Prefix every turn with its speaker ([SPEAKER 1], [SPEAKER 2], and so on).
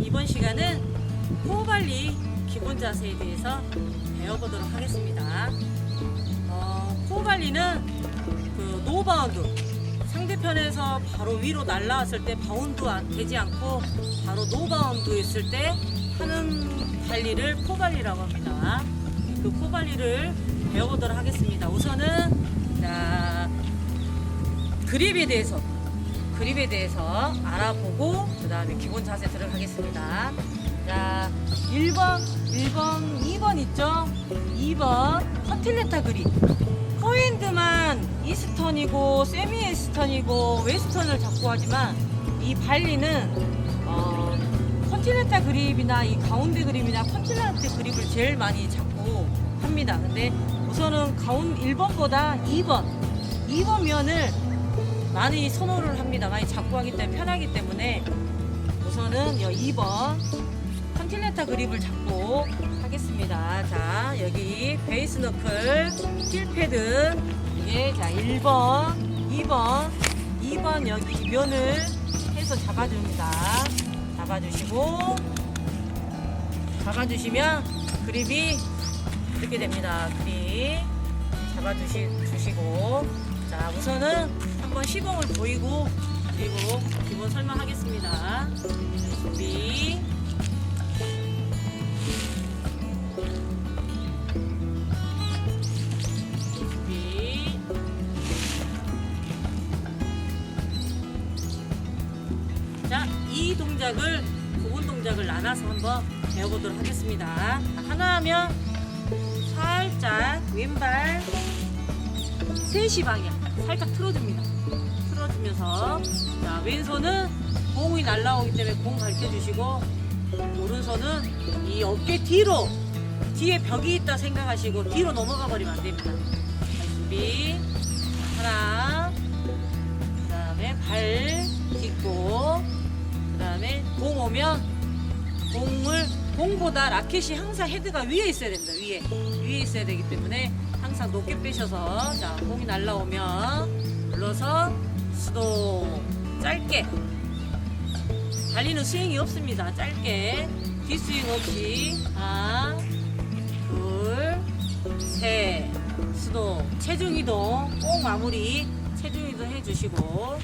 [SPEAKER 1] 이번 시간은 코어관리 기본 자세에 대해서 배워보도록 하겠습니다. 어, 코어관리는 그 노바운드 상대편에서 바로 위로 날라왔을 때 바운드 안- 되지 않고 바로 노바운드 있을 때 하는 관리를 코관리라고 합니다. 그 코관리를 배워보도록 하겠습니다. 우선은 자, 그립에 대해서 그립에 대해서 알아보고 그 다음에 기본 자세 들어가겠습니다. 자, 1번, 1번, 2번 있죠? 2번 컨틸렌타 그립. 포핸드만 이스턴이고 세미 이스턴이고 웨스턴을 잡고 하지만 이 발리는 어, 컨틸렌타 그립이나 이 가운데 그립이나 컨틸렌타 그립을 제일 많이 잡고 합니다. 근데 우선은 가운 1번보다 2번, 2번 면을 많이 선호를 합니다. 많이 잡고 하기 때문에 편하기 때문에 우선은 여 2번 컨틸렌타 그립을 잡고 하겠습니다. 자, 여기 베이스 너클, 힐패드 이게 자 1번, 2번, 2번 여기 면을 해서 잡아줍니다. 잡아주시고 잡아주시면 그립이 이렇게 됩니다. 그립 잡아주시 주시고 자 우선은 한번 시범을 보이고 그리고 기본 설명하겠습니다. 준비. 준비. 자, 이 동작을 부분 동작을 나눠서 한번 배워보도록 하겠습니다. 하나 하면 살짝 왼발 3시 방향 살짝 틀어줍니다. 틀어주면서 자 왼손은 공이 날라오기 때문에 공 가르쳐 주시고 오른손은 이 어깨 뒤로 뒤에 벽이 있다 생각하시고 뒤로 넘어가 버리면 안 됩니다. 자, 준비 하나 그 다음에 발 딛고 그 다음에 공 오면 공을 공보다 라켓이 항상 헤드가 위에 있어야 됩니다. 위에. 위에 있어야 되기 때문에 항상 높게 빼셔서 자 공이 날라오면 눌러서 수도 짧게. 달리는 스윙이 없습니다. 짧게. 뒷스윙 없이. 하나 둘셋. 수도 체중 이동. 꼭 마무리. 체중 이동 해주시고